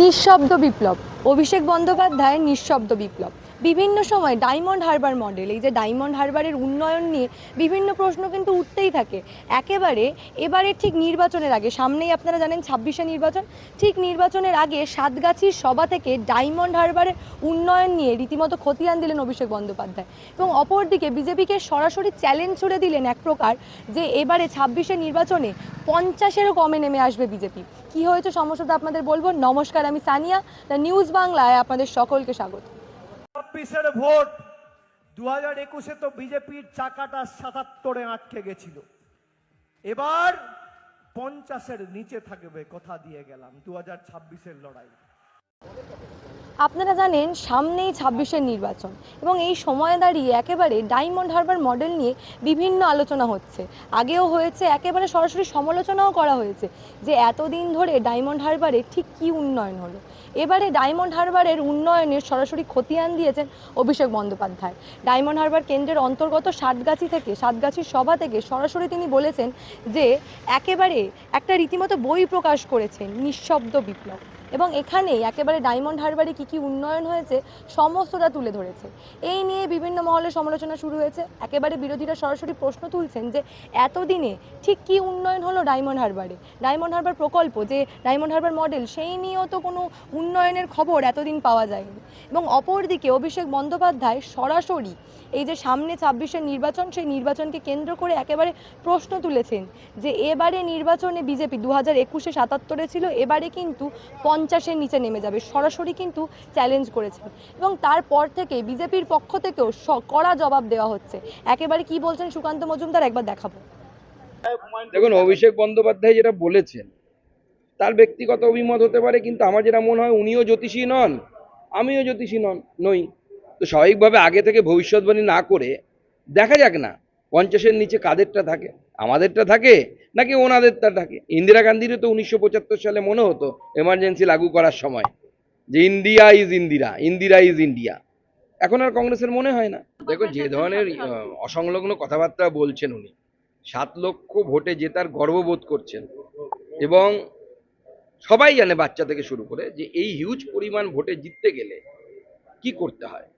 নিঃশব্দ বিপ্লব। অভিষেক বন্দ্যোপাধ্যায়ের নিঃশব্দ বিপ্লব। বিভিন্ন সময় ডায়মন্ড হারবার মডেল এই যে ডায়মন্ড হারবারের উন্নয়ন নিয়ে বিভিন্ন প্রশ্ন কিন্তু উঠতেই থাকে। একেবারে এবারে ঠিক নির্বাচনের আগে, সামনেই আপনারা জানেন ছাব্বিশে নির্বাচন, ঠিক নির্বাচনের আগে সাতগাছির সভা থেকে ডায়মন্ড হারবারের উন্নয়ন নিয়ে রীতিমতো খতিয়ান দিলেন অভিষেক বন্দ্যোপাধ্যায়। এবং অপরদিকে বিজেপিকে সরাসরি চ্যালেঞ্জ ছুড়ে দিলেন এক প্রকার যে এবারে ছাব্বিশে নির্বাচনে পঞ্চাশেরও কমে নেমে আসবে বিজেপি। কি হয়েছে সমস্যাটা আপনাদের বলব? নমস্কার, আমি সানিয়া, দ্য নিউজ বাংলায় আপনাদের সকলকে স্বাগত। ছাব্বিশের ভোট। দু হাজার একুশে তো বিজেপির চাকাটা সাতাত্তরে আটকে গেছিল। এবার পঞ্চাশের নিচে থাকবে, কথা দিয়ে গেলাম দু হাজার ছাব্বিশের লড়াই। আপনারা জানেন সামনেই ছাব্বিশের নির্বাচন এবং এই সময়ে দাঁড়িয়ে একেবারে ডায়মন্ড হারবার মডেল নিয়ে বিভিন্ন আলোচনা হচ্ছে। আগেও হয়েছে, একেবারে সরাসরি সমালোচনাও করা হয়েছে যে এতদিন ধরে ডায়মন্ড হারবারে ঠিক কী উন্নয়ন হলো। এবারে ডায়মন্ড হারবারের উন্নয়নের সরাসরি খতিয়ান দিয়েছেন অভিষেক বন্দ্যোপাধ্যায়। ডায়মন্ড হারবার কেন্দ্রের অন্তর্গত সাতগাছি থেকে সাতগাছির সভা থেকে সরাসরি তিনি বলেছেন যে একেবারে একটা রীতিমতো বই প্রকাশ করেছেন নিঃশব্দ বিপ্লব। এবং এখানেই একেবারে ডায়মন্ড হারবারে কী কী উন্নয়ন হয়েছে, সমস্তটা তুলে ধরেছে। এই নিয়ে বিভিন্ন মহলে সমালোচনা শুরু হয়েছে। একেবারে বিরোধীরা সরাসরি প্রশ্ন তুলছেন যে, এতদিনে ঠিক কী উন্নয়ন হলো ডায়মন্ড হারবারে? ডায়মন্ড হারবার প্রকল্প যে ডায়মন্ড হারবার মডেল, সেই নিয়েও তো কোনো উন্নয়নের খবর এতদিন পাওয়া যায়নি। এবং অপরদিকে অভিষেক বন্দ্যোপাধ্যায় সরাসরি এই যে সামনে ছাব্বিশের নির্বাচন, সেই নির্বাচনকে কেন্দ্র করে একেবারে প্রশ্ন তুলেছেন যে এবারে নির্বাচনে বিজেপি দু হাজার একুশে সাতাত্তরে ছিল, এবারে কিন্তু পঞ্চাশের নিচে নেমে যাবে। সরাসরি কিন্তু চ্যালেঞ্জ করেছেন। এবং তারপর থেকে বিজেপির পক্ষ থেকেও কড়া জবাব দেওয়া হচ্ছে। একেবারে কি বলছেন সুকান্ত মজুমদার? একবার দেখাবো। দেখুন, অভিষেক বন্দ্যোপাধ্যায় যেটা বলেছেন, তার ব্যক্তিগত অভিমত হতে পারে, কিন্তু আমার যেটা মনে হয় উনিও জ্যোতিষী নন, আমিও জ্যোতিষী নন, নই। তো স্বাভাবিকভাবে আগে থেকে ভবিষ্যৎবাণী না করে দেখা যাক না, পঞ্চাশের নিচে কাদেরটা থাকে, আমাদেরটা থাকে, নাকি ওনাদেরটা থাকে। ইন্দিরা গান্ধীরও তো উনিশশো পঁচাত্তর সালে মনে হতো এমার্জেন্সি লাগু করার সময়, যে India is Indira Indira is India. এখন আর কংগ্রেসের মনে হয় না। দেখো যে ধরনের অসংলগ্ন কথাবার্তা বলছেন উনি সাত লক্ষ ভোটে জেতার গর্ববোধ করছেন। এবং সবাই জানে বাচ্চা থেকে শুরু করে যে এই হিউজ পরিমাণ ভোটে জিততে গেলে কি করতে হয়?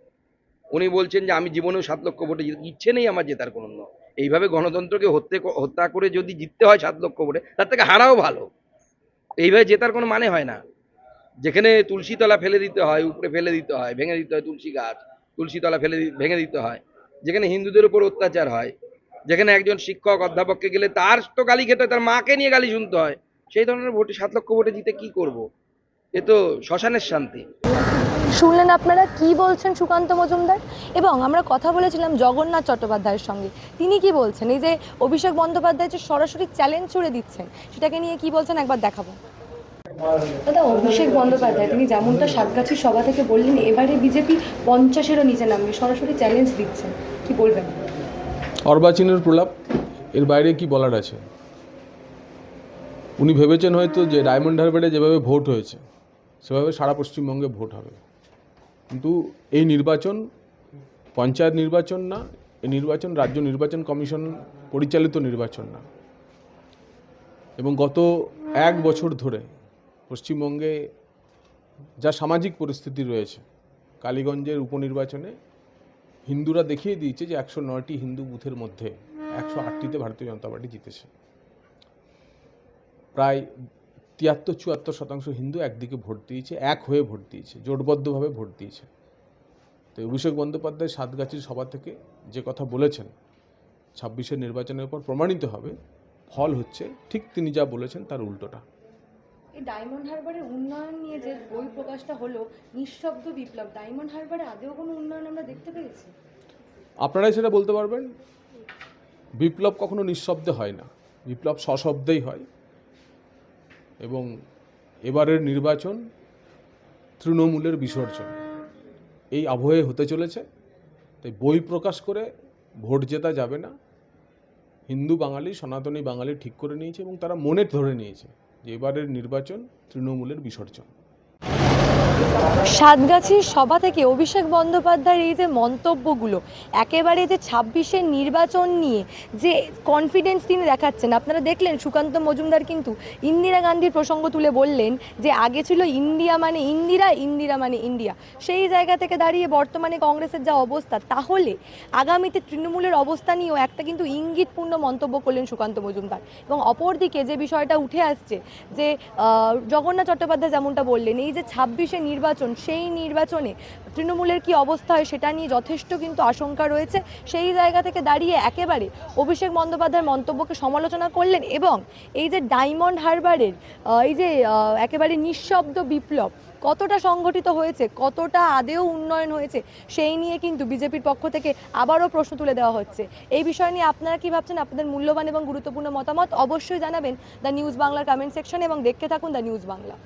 উনি বলছেন যে, আমি জীবনেও সাত লক্ষ ভোটে ইচ্ছে নেই আমার জেতার কোনো। এইভাবে গণতন্ত্রকে হত্যে হত্যা করে যদি জিততে হয় সাত লক্ষ ভোটে, তার থেকে হারাও ভালো। এইভাবে জেতার কোনো মানে হয় না। যেখানে তুলসী তলা ফেলে দিতে হয়, উপরে ফেলে দিতে হয়, ভেঙে দিতে হয় তুলসী গাছ তুলসী তলা ফেলে ভেঙে দিতে হয়। যেখানে হিন্দুদের উপর অত্যাচার হয় যেখানে একজন শিক্ষক, অধ্যাপককে গেলে তার তো গালি খেতে তার মাকে নিয়ে গালি শুনতে হয়। সেই ধরনের ভোটে, সাত লক্ষ ভোটে জিতে কি করব? এ তো শ্মশানের শান্তি। শুনলেন আপনারা কি বলছেন সুকান্ত মজুমদার? এবং আমরা কথা বলেছিলাম জগন্নাথ চট্টোপাধ্যায়ের সঙ্গে। তিনি কি বলছেন? এই যে অভিষেক বন্দ্যোপাধ্যায় যে সরাসরি চ্যালেঞ্জ ছুড়ে দিচ্ছেন, সেটাকে নিয়ে কি বলছেন? একবার দেখাবো। দাদা, অভিষেক বন্দ্যোপাধ্যায়, তিনি যেমনটা সাতগাছির সভা থেকে বললেন, এবারে বিজেপি পঞ্চাশেরও নিচে নামবে, সরাসরি চ্যালেঞ্জ দিচ্ছেন। কি বলবেন? অর্বাচীনের প্রলাপ, এর বাইরে কি বলার আছে? উনি ভেবেছেন হয়তো যে ডায়মন্ড হারবারে যেভাবে ভোট হয়েছে, সেভাবে সারা পশ্চিমবঙ্গে ভোট হবে। কিন্তু এই নির্বাচন পঞ্চায়েত নির্বাচন না, এই নির্বাচন রাজ্য নির্বাচন কমিশন পরিচালিত নির্বাচন না। এবং গত এক বছর ধরে পশ্চিমবঙ্গে যা সামাজিক পরিস্থিতি রয়েছে, কালীগঞ্জের উপনির্বাচনে হিন্দুরা দেখিয়ে দিয়েছে যে একশো নয়টি হিন্দু বুথের মধ্যে একশো আটটিতে ভারতীয় জনতা পার্টি জিতেছে। প্রায় তিয়াত্তর চুয়াত্তর শতাংশ হিন্দু একদিকে ভোট দিয়েছে, এক হয়ে ভোট দিয়েছে, জোটবদ্ধভাবে ভোট দিয়েছে। তো অভিষেক বন্দ্যোপাধ্যায় সাতগাছির সভা থেকে যে কথা বলেছেন, ছাব্বিশের নির্বাচনের পর প্রমাণিত হবে, ফল হচ্ছে ঠিক তিনি যা বলেছেন তার উল্টোটা। এই ডায়মন্ড হারবারের উন্নয়ন নিয়ে যে বই প্রকাশটা হলো, নিঃশব্দ বিপ্লব। ডায়মন্ড হারবারে আদেও কোনো উন্নয়ন আমরা দেখতে পেয়েছি? আপনারাই সেটা বলতে পারবেন? বিপ্লব কখনো নিঃশব্দে হয় না। বিপ্লব সশব্দেই হয়। এবং এবারের নির্বাচন তৃণমূলের বিসর্জন। এই আবহে হতে চলেছে। তাই বই প্রকাশ করে ভোট জেতা যাবে না। হিন্দু বাঙালি, সনাতনী বাঙালি ঠিক করে নিয়েছে এবং তারা মনে ধরে নিয়েছে। এবারের নির্বাচন তৃণমূলের বিসর্জন। সাতগাছির সভা থেকে অভিষেক বন্দ্যোপাধ্যায়ের এই যে মন্তব্যগুলো, একেবারে যে ছাব্বিশের নির্বাচন নিয়ে যে কনফিডেন্স তিনি দেখাচ্ছেন। আপনারা দেখলেন, সুকান্ত মজুমদার কিন্তু ইন্দিরা গান্ধীর প্রসঙ্গ তুলে বললেন যে, আগে ছিল ইন্ডিয়া মানে ইন্দিরা ইন্দিরা মানে ইন্ডিয়া। সেই জায়গা থেকে দাঁড়িয়ে বর্তমানে কংগ্রেসের যা অবস্থা, তাহলে আগামীতে তৃণমূলের অবস্থা নিয়েও একটা কিন্তু ইঙ্গিতপূর্ণ মন্তব্য করলেন সুকান্ত মজুমদার। এবং অপরদিকে যে বিষয়টা উঠে আসছে যে জগন্নাথ চট্টোপাধ্যায় যেমনটা বললেন, এই যে ছাব্বিশে নির্বাচন সেই নির্বাচনে তৃণমূলের কি অবস্থা হয় সেটা নিয়ে যথেষ্ট কিন্তু আশঙ্কা রয়েছে। সেই জায়গা থেকে দাঁড়িয়ে একেবারে অভিষেক বন্দ্যোপাধ্যায়ের মন্তব্যকে সমালোচনা করলেন এবং এই যে ডায়মন্ড হারবারের এই যে একেবারে নিঃশব্দ বিপ্লব, কতটা সংগঠিত হয়েছে, কতটা আদেও উন্নয়ন হয়েছে, সেই নিয়ে কিন্তু বিজেপির পক্ষ থেকে আবারও প্রশ্ন তুলে দেওয়া হচ্ছে। এই বিষয় নিয়ে আপনারা কি ভাবছেন? আপনাদের মূল্যবান এবং গুরুত্বপূর্ণ মতামত অবশ্যই জানাবেন দ্য নিউজ বাংলার কমেন্ট সেকশনে এবং দেখতে থাকুন দ্য নিউজ বাংলা।